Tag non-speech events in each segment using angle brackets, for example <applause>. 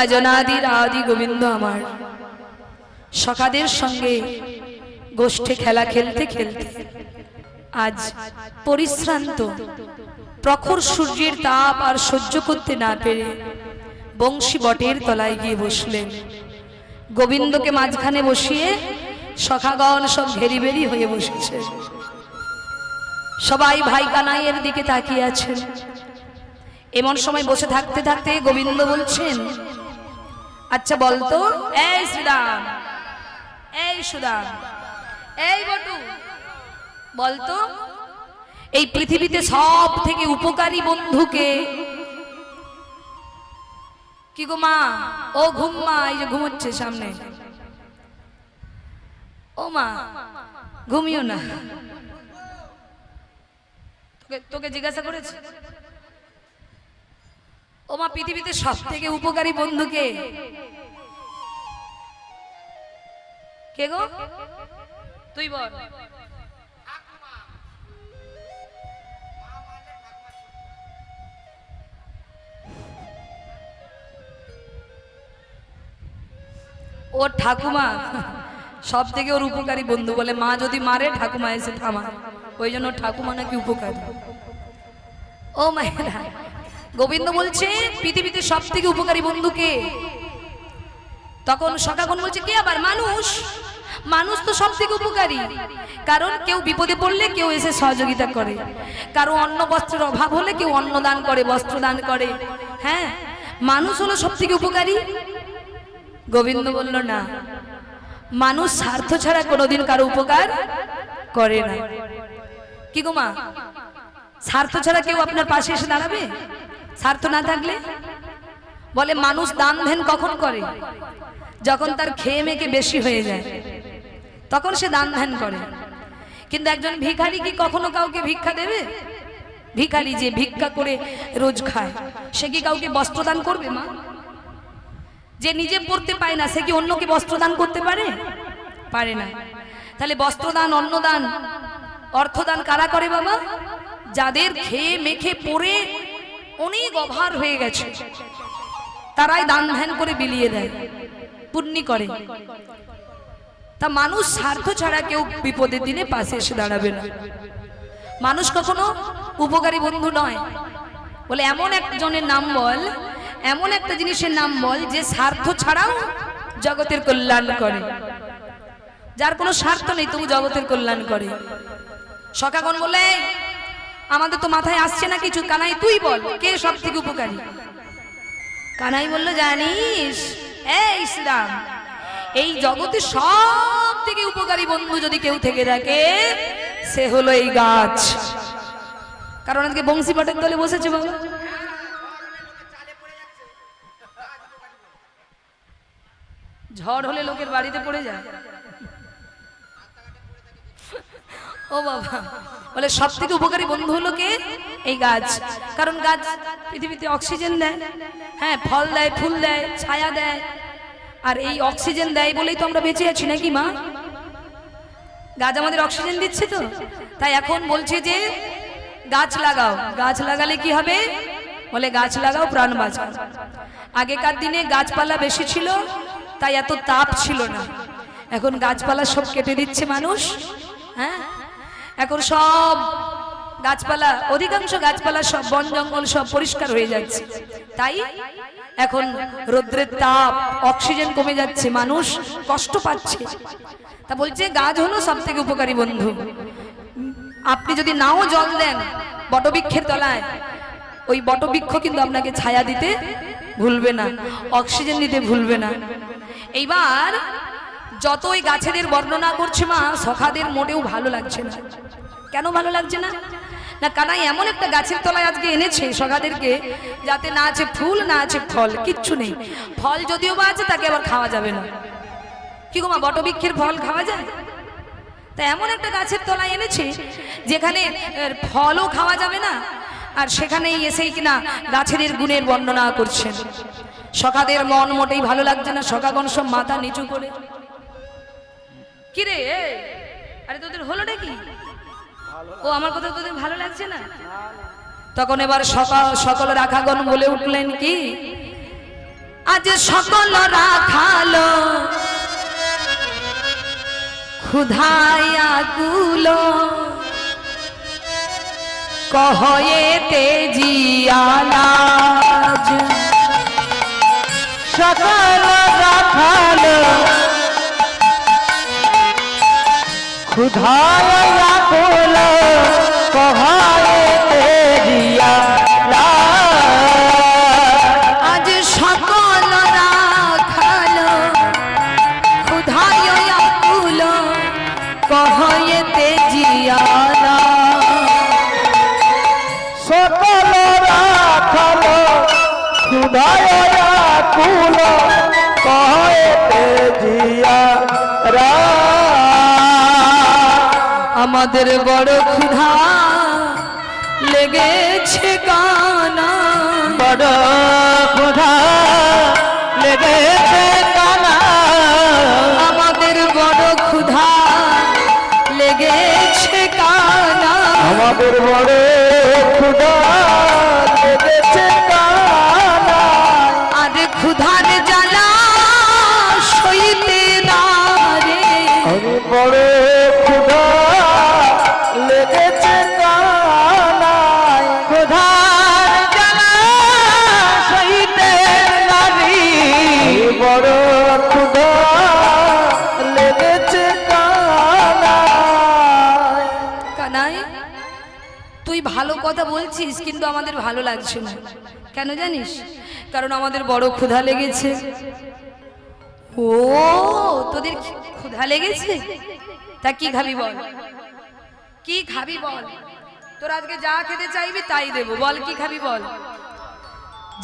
আজ অনাদির আদি গোবিন্দ আমার। সখাদের সঙ্গে গোষ্ঠে খেলা খেলতে খেলতে আজ পরিশ্রান্ত, প্রখর সূর্যের তাপ আর সহ্য করতে না পেরে বংশী বটের তলায় গিয়ে বসলেন। গোবিন্দকে মাঝখানে বসিয়ে সখাগণ সব ঘেরি বেরি হয়ে বসেছে। সবাই ভাই কানাইয়ের দিকে তাকিয়ে আছেন। এমন সময় বসে থাকতে থাকতে গোবিন্দ বলছেন আচ্ছা বলতো এই শ্রীরাম এই সুদাম। এই বটু। বলতো এই পৃথিবীতে সব থেকে উপকারী বন্ধুকে। কি গো মা? ও ঘুম মা এই যে ঘুমোচ্ছে সামনে। ও মা ঘুমিও না। তোকে তোকে জিজ্ঞাসা করেছে? ও মা পৃথিবীতে সব থেকে উপকারী বন্ধুকে? কে গো? তুই বল। ওর ঠাকুমা সব থেকে ওর উপকারী বন্ধু বলে মা যদি মারে, ঠাকুমা এসে থামা ওই জন্য ঠাকুমা নাকি উপকারী। ও মায়েরা গোবিন্দ বলছে, পৃথিবীতে সব থেকে উপকারী বন্ধু কে তখন সকাগণ বলছে, কে আবার? মানুষ? মানুষ তো সব থেকে উপকারী। কারণ কেউ বিপদে পড়লে কেউ এসে সহযোগিতা করে। কারও অন্ন বস্ত্রের অভাব হলে কেউ অন্ন দান করে, বস্ত্র দান করে। হ্যাঁ মানুষ হলো সব থেকে উপকারী? গোবিন্দ বলল, না। মানুষ স্বার্থ ছাড়া কোনোদিন কারও উপকার করে না। কি গো মা? স্বার্থ ছাড়া কেউ আপনার পাশে এসে দাঁড়াবে? স্বার্থ না থাকলে? বলে, মানুষ দান ধ্যান কখন করে? যখন তার খেয়ে মেকে বেশি হয়ে যায়, তখন সে দান ধ্যান করে। কিন্তু একজন ভিখারি কি কখনো কাউকে ভিক্ষা দেবে? ভিখারি যে ভিক্ষা করে রোজ খায়, সে কি কাউকে বস্ত্র দান করবে, মা? যে নিজে পড়তে পায় না, সে কি অন্যকে বস্ত্রদান করতে পারে? পারে না। তাহলে বস্ত্রদান, অন্নদান, অর্থদান কারা করে, বাবা? যাদের খেয়ে মেখে পড়ে অনেক অভার হয়ে গেছে। তারাই দান ধ্যান করে বিলিয়ে দেয়, পুণ্যি করে। তা মানুষ স্বার্থ ছাড়া কেউ বিপদের দিনে পাশে এসে দাঁড়াবে না। মানুষ কখনো উপকারী বন্ধু নয়। বলে এমন একজনের নাম বল, এমন একটা জিনিসের নাম বল যে স্বার্থ ছাড়াও জগতের কল্যাণ করে। যার কোনো স্বার্থ নেই তবু জগতের কল্যাণ করে। সকাগণ বলে আমাদের তো মাথায় আসছে না কিছু। কানাই, তুই বল, কে সব থেকে উপকারী? কানাই বলল, জানিস ইসলাম এই জগতে সব থেকে উপকারী বন্ধু যদি কেউ থেকে থাকে, সে হলো এই গাছ। কারণ আজকে বংশী পাটের দলে বসেছে বাবা। ঝড় হলে লোকের বাড়িতে পড়ে যায়। ও বাবা। বলে সব থেকে উপকারী বন্ধু হলো কে? এই গাছ। কারণ গাছ পৃথিবীতে অক্সিজেন দেয়। হ্যাঁ ফল দেয়, ফুল দেয়, ছায়া দেয়। আর এই অক্সিজেন দেয় বলেই তো আমরা বেঁচে আছি, নাকি মা? গাছ আমাদের অক্সিজেন দিচ্ছে তো? তাই এখন বলছে যে, গাছ লাগাও। গাছ লাগালে কি হবে? বলে, গাছ লাগাও, প্রাণ বাঁচাও। আগেকার দিনে গাছপালা বেশি ছিল, তাই এত তাপ ছিল না। এখন গাছপালা সব কেটে দিচ্ছে মানুষ হ্যাঁ? এখন সব গাছপালা, অধিকাংশ গাছপালা সব বন জঙ্গল সব পরিষ্কার হয়ে যাচ্ছে। তাই এখন রৌদ্রের তাপ, অক্সিজেন কমে যাচ্ছে, মানুষ কষ্ট পাচ্ছে। তা বলছে গাছ হলো সব থেকে উপকারী বন্ধু। আপনি যদি নাও জল দেন বটবৃক্ষের তলায়, ওই বটবৃক্ষ কিন্তু আপনাকে ছায়া দিতে ভুলবে না, অক্সিজেন দিতে ভুলবে না। এইবার যতই গাছেদের বর্ণনা করছে মা, সখাদের মোটেও ভালো লাগছে না। কেন ভালো লাগছে না? না, কানাই এমন একটা গাছের তলায় আজকে এনেছে সখাদেরকে, যাতে না আছে ফুল, না আছে ফল, কিচ্ছু নেই। ফল যদিও বা আছে, তাকে আবার খাওয়া যাবে না। কি গো মা, বটবৃক্ষের ফল খাওয়া যায়? তা এমন একটা গাছের তলায় এনেছে, যেখানে ফলও খাওয়া যাবে না, আর সেখানেই এসেই কিনা গাছেদের গুণের বর্ণনা করছেন। সখাদের মন মোটেই ভালো লাগছে না, সখাগণ সব মাথা নিচু করে। কিরে এ? আরে তোদের হলোটা কি ও, আমার কথা তোদের ভালো লাগছে না? তখন এবার সকাল সকল রাখাগণ বলে উঠলেন কি? আজ সকল রাখালো, ক্ষুধায়া গুলো কহয়ে তেজিয়ালাজ সকল রাখাল ক্ষুধায় কুল কহায় তেরিয়া আমাদের বড় ক্ষুধা লেগেছে কানা। বড় ক্ষুধা লেগেছে কানা। আমাদের বড় ক্ষুধা লেগেছে কানা। আমাদের বড় ক্ষুধা কথা বলছিস কিন্তু আমাদের ভালো লাগছে না। কেন জানিস? কারণ আমাদের বড় ক্ষুধা লেগেছে। ও, তোদের ক্ষুধা লেগেছে? তা কি খাবি বল? কি খাবি বল? তোর আজকে যা খেতে চাইবি তাই দেবো। বল, কি খাবি বল?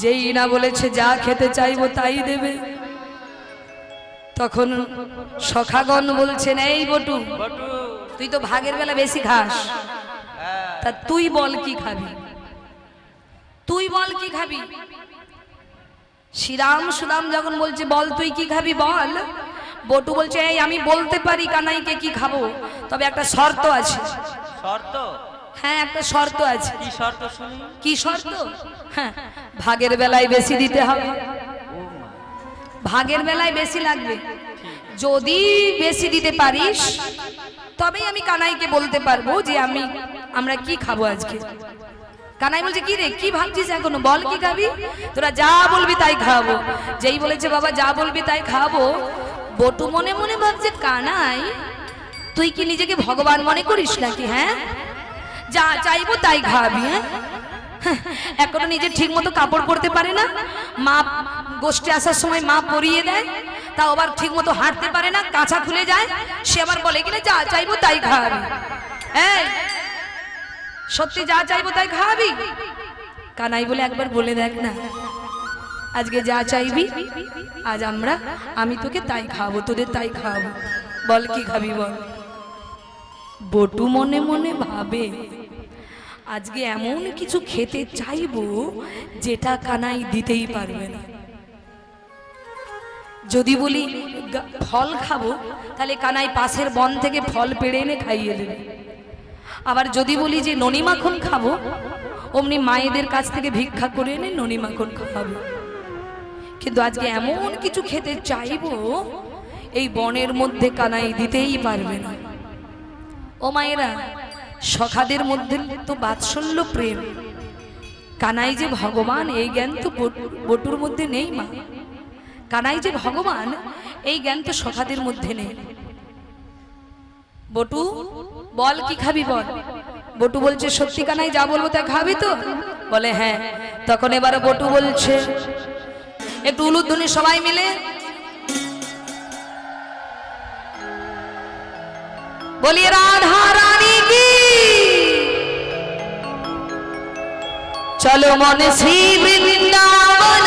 যেই না বলেছে যা খেতে চাইব তাই দেবে। তখন সখাগণ বলছেন, এই বটু, তুই তো ভাগের বেলা বেশি খাস। তা তুই বল কি খাবি? তুই বল কি খাবি? শ্রীরাম সুদাম যখন বলছে বল তুই কি খাবি বল? বটু বলছে এই আমি বলতে পারি কানাইকে কি খাব? তবে একটা শর্ত আছে। শর্ত? হ্যাঁ একটা শর্ত আছে। কি শর্ত শুনি? কি শর্ত? হ্যাঁ ভাগের বেলায় বেশি দিতে হবে। ভাগের বেলায় বেশি লাগবে। যদি বেশি দিতে পারিস তবেই আমি কানাইকে বলতে পারব যে আমি আমরা কি খাব আজকে? কানাই বলছে, কি রে, কি ভাবছিস এখনও? বল কি খাবি? তোরা যা বলবি তাই খাব। যেই বলেছে, বাবা, যা বলবি তাই খাব। বটু মনে মনে ভাবছে, কানাই, তুই কি নিজেকে ভগবান মনে করিস নাকি হ্যাঁ? যা চাইব তাই খাবি হ্যাঁ? <laughs> এখনও নিজে ঠিক মতো কাপড় পরতে পারে না। মা গোষ্ঠী আসার সময় মা পরিয়ে দেয়, তাও আবার ঠিক মতো হাঁটতে পারে না, কাঁচা খুলে যায়। সে আবার বলে কিনা যা চাইব তাই খাওয়াবি এই সত্যি যা চাইব তাই খাওয়াবি? কানাই বলে একবার বলে দেখ না। আজকে যা চাইবি, আজ আমরা, আমি তোকে তাই খাওয়াবো, তোদের তাই খাওয়াবো। বল কি খাবি বল? বটু মনে মনে ভাবে, আজকে এমন কিছু খেতে চাইব যেটা কানাই দিতেই পারবে না। যদি বলি ফল খাব, তাহলে কানাই পাশের বন থেকে ফল পেড়ে এনে খাইয়ে দেবে। আবার যদি বলি যে ননি মাখন খাব, অমনি মায়েদের কাছ থেকে ভিক্ষা করে এনে ননি মাখন খাওয়াবে। কিন্তু আজকে এমন কিছু খেতে চাইব, এই বনের মধ্যে কানাই দিতেই পারবে না। ও মায়েরা, সখাদের মধ্যে তো বাৎসল্য প্রেম। কানাই যে ভগবান, এই জ্ঞান তো বট- বটুর মধ্যে নেই মা। কানাই যে ভগবান, এই জ্ঞান তো সখাদের মধ্যে নেই। বটু, বল কি খাবি বল? বটু বলছে, সত্যি কানাই যা বলব তা খাবি তো? বলে হ্যাঁ। তখন এবার বটু বলছে, একটু উলুধ্বনি সবাই মিলে। বলি, রাধা রানী কি? চলো মনে শ্রী বৃন্দাবন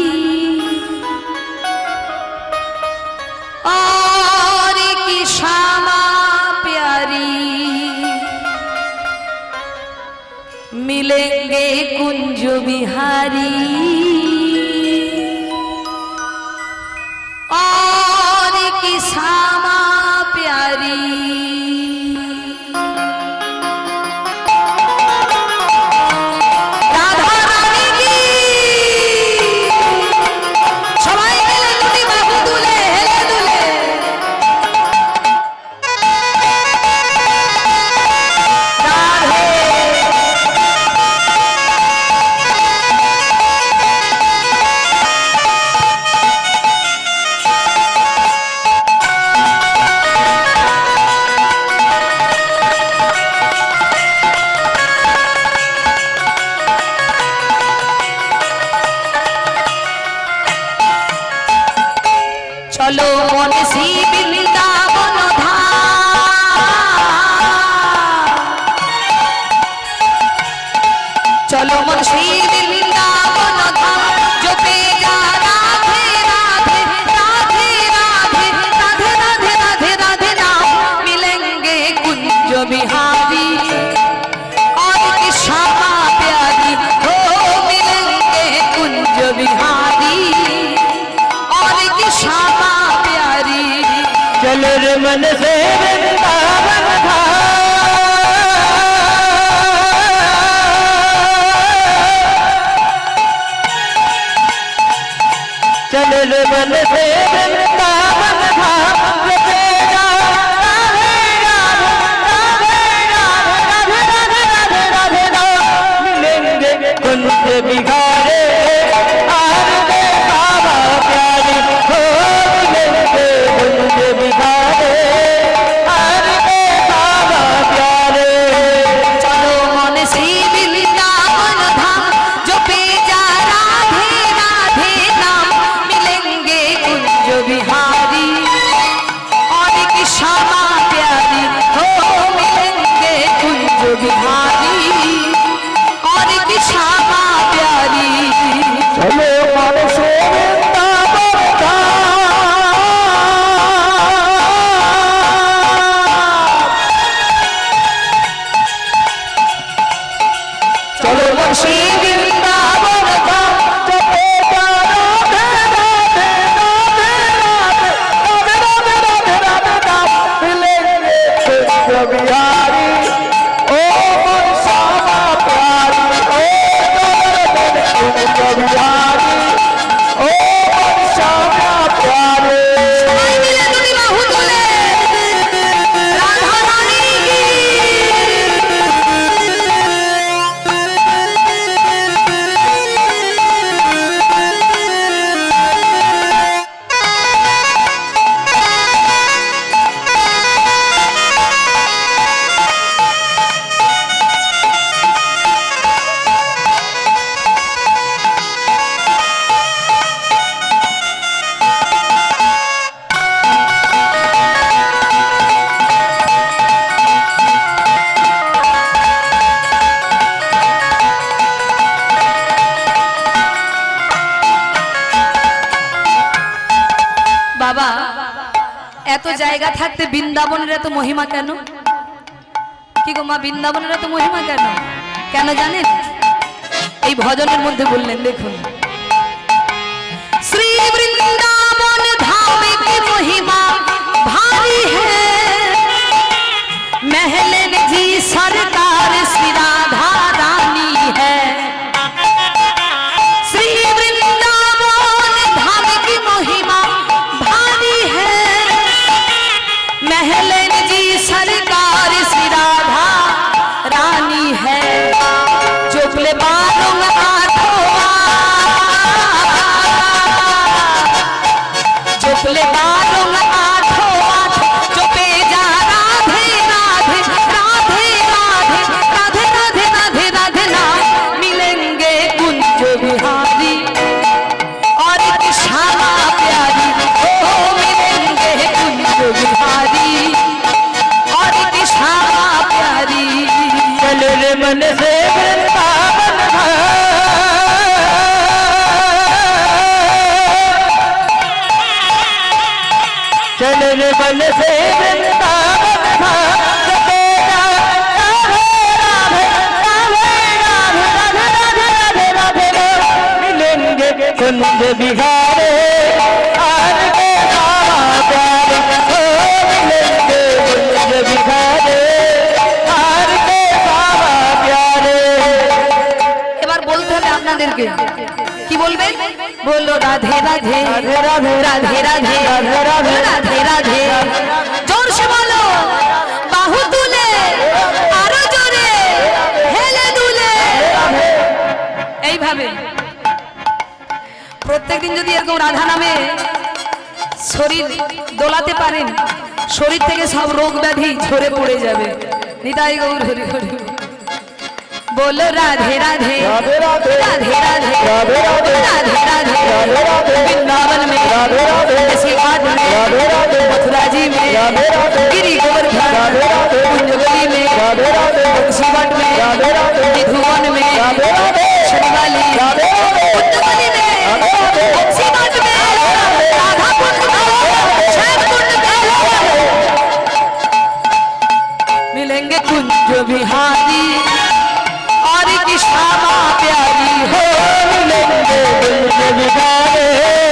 জানবে দেখতে বৃন্দাবনের এত মহিমা কেন? কি গো মা, বৃন্দাবনের এত মহিমা কেন? কেন জানেন? এই ভজনের মধ্যে বললেন, দেখুন। শ্রী মুঝে বিহারে আর এবার বলতে হবে আপনাদেরকে। কি বলবেন বলো রাধে রাধে রাধে রাধে রাধে রাধে রাধে রাধে রাধে জোর সে বলো বাহু তুলে আরও জোরে হেলে দুলে। এইভাবে। প্রত্যেকদিন যদি এরকম রাধা নামে শরীর দোলাতে পারেন শরীর থেকে সব রোগ ব্যাধি ঝরে পড়ে যাবে নিতাই গৌর হরি হরি বলো রাধে রাধে राधे राधे राधे राधे राधे राधे राधे राधे राधे राधे वृंदावन में राधे राधे ऐसी घाट में राधे राधे मथुरा जी में राधे राधे गिरी गोवर्धन राधे राधे कुंजगली में राधे राधे शिवट में राधे राधे निधुवन में राधे राधे शनिवाली राधे राधे मिलेंगे कुंज बिहारी और की श्यामा प्यारी हो। मिलेंगे कुंज बिहारी।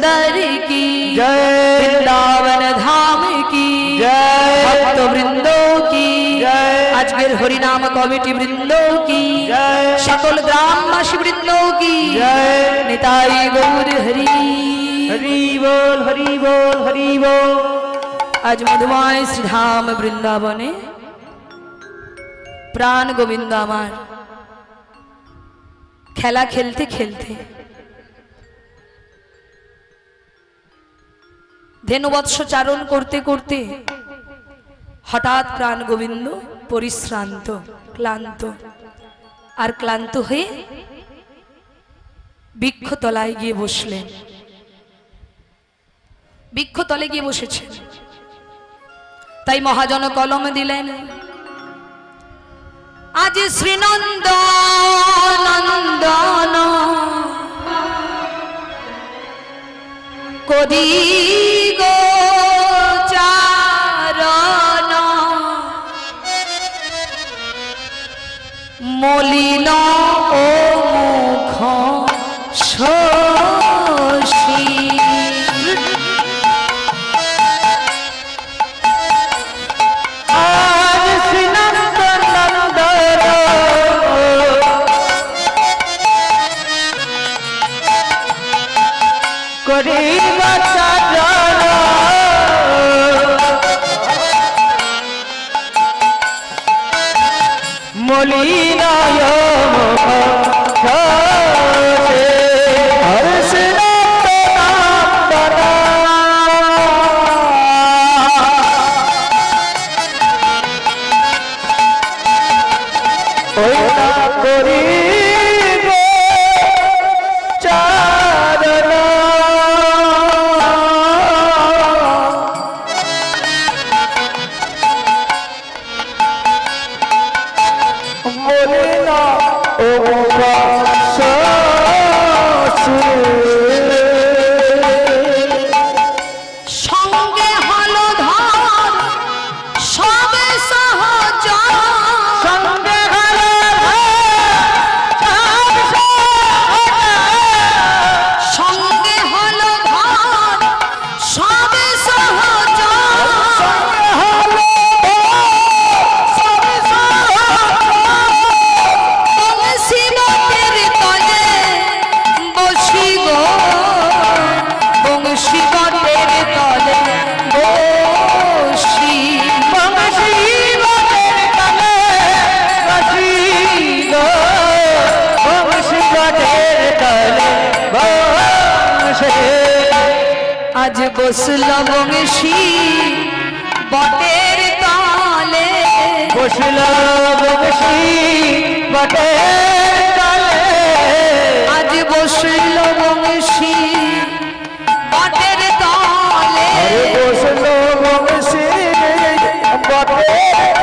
सुंदर की जय वृंदावन धाम की जय ভক্ত বৃন্দও কি জয়। আজকের হরিনাম কমিটি বৃন্দও কি জয়। সকল গ্রামবাসী বৃন্দও কি জয় নিতাই গৌর হরি হরি বল হরি বল হরি বল আজ মধুময় শ্রীধাম বৃন্দাবনে প্রাণ গোবিন্দ আমার খেলা খেলতে খেলতে ধেনুবৎস চারণ করতে করতে হঠাৎ প্রাণ গোবিন্দ পরিশ্রান্ত, ক্লান্ত। আর ক্লান্ত হয়ে বৃক্ষতলায় গিয়ে বসলেন। বৃক্ষতলে গিয়ে বসেছেন। তাই মহাজন কলম দিলেন, আজ শ্রীনন্দ নন্দন করি মলিন ও মুখ শশী। করে বাচ্চা মলি 성경 বসল বংশী বটের তালে। বসল বংশী বটের তালে। আজ বসল বংশী বটের তালে। বসল বংশী বটের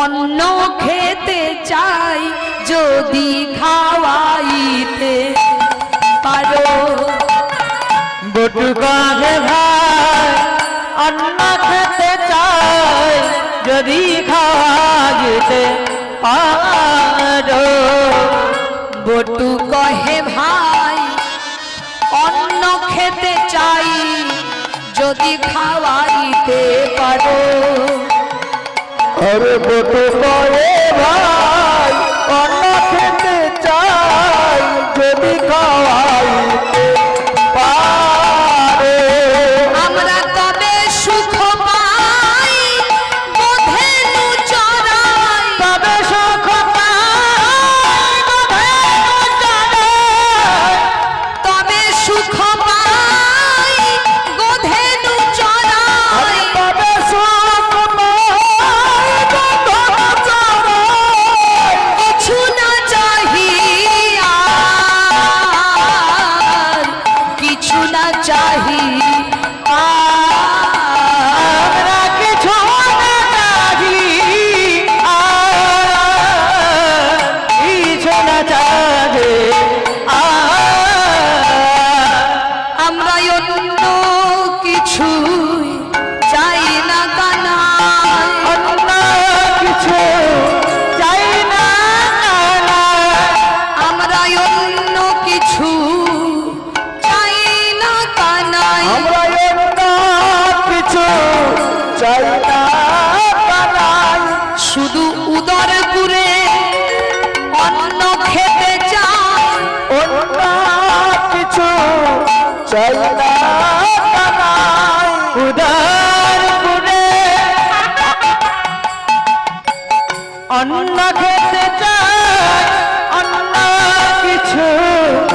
অন্ন খেতে চাই যদি খাওয়াইতে পারো। বটুকারে ভাই অন্ন খেতে চাই যদি খাওয়াইতে পারো। বটু কহে ভাই অন্ন খেতে চাই যদি খাওয়াইতে পারো। সর্বত পায় ভাই